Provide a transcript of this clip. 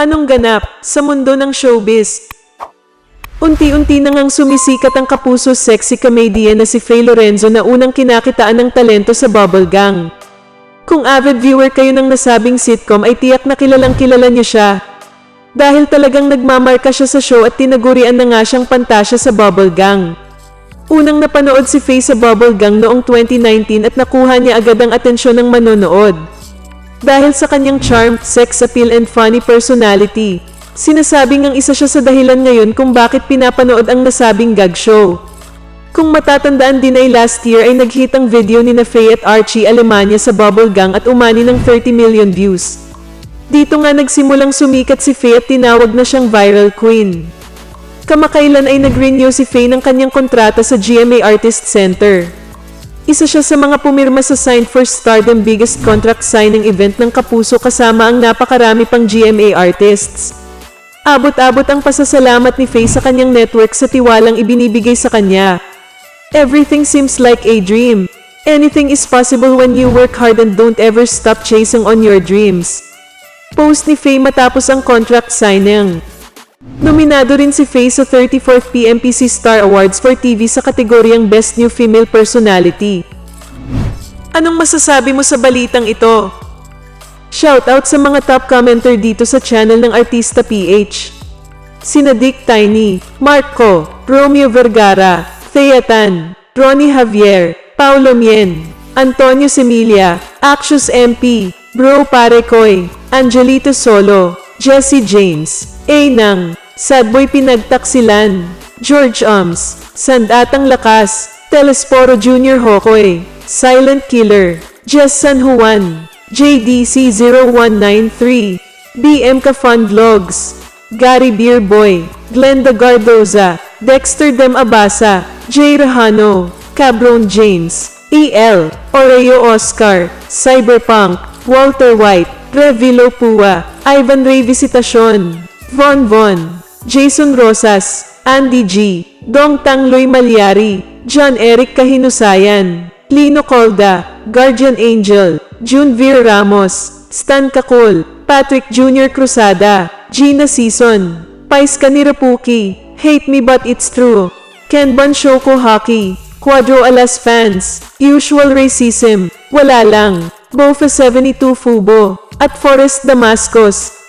Anong ganap sa mundo ng showbiz? Unti-unti na ngang sumisikat ang kapuso sexy comedian na si Faye Lorenzo na unang kinakitaan ng talento sa Bubble Gang. Kung avid viewer kayo ng nasabing sitcom ay tiyak na kilalang kilala niyo siya. Dahil talagang nagmamarka siya sa show at tinagurian na nga siyang pantasya sa Bubble Gang. Unang napanood si Faye sa Bubble Gang noong 2019 at nakuha niya agad ang atensyon ng manonood. Dahil sa kanyang charm, sex appeal and funny personality, sinasabing ang isa siya sa dahilan ngayon kung bakit pinapanood ang nasabing gag show. Kung matatandaan din ay last year ay naghit ang video ni na Faye at Archie Alemania sa Bubble Gang at umani ng 30 million views. Dito nga nagsimulang sumikat si Faye at tinawag na siyang viral queen. Kamakailan ay nag-renew si Faye ng kanyang kontrata sa GMA Artist Center. Isa siya sa mga pumirma sa Sign for Stardom biggest contract signing event ng Kapuso kasama ang napakarami pang GMA artists. Abot-abot ang pasasalamat ni Faye sa kanyang network sa tiwalang ibinibigay sa kanya. Everything seems like a dream. Anything is possible when you work hard and don't ever stop chasing on your dreams. Post ni Faye matapos ang contract signing. Nominado rin si Faye sa 34th PMPC Star Awards for TV sa kategoryang Best New Female Personality. Anong masasabi mo sa balitang ito? Shoutout sa mga top commenter dito sa channel ng Artista PH. Sina Dick Tiny, Marco, Romeo Vergara, Theatan, Ronnie Javier, Paulo Mien, Antonio Semilia, Axios MP, Bro Parekoy, Angelito Solo, Jesse James, Nang, Sadboy Pinagtaksilan, George Ums, Sandatang Lakas, Telesporo Jr. Hokoy, Silent Killer, Jess San Juan, JDC 0193, BM Ka Fund Logs, Gary Beer Boy, Glenda Gardoza, Dexter Dem Abasa, Jay Rahano, Cabron James, EL, Oreo Oscar, Cyberpunk, Walter White, Revilo Pua, Ivan Ray Visitacion, Von Von, Jason Rosas, Andy G, Dong Tangloy Malyari, John Eric Kahinusayan, Lino Colda, Guardian Angel, Junvir Ramos, Stan Kakul, Patrick Jr. Cruzada, Gina Season, Pais Kanirapuki, Hate Me But It's True, Ken Shoko Hockey, Quadro Alas Fans, Usual Racism, Wala Lang, Bofa 72 Fubo, at Forest Damascus,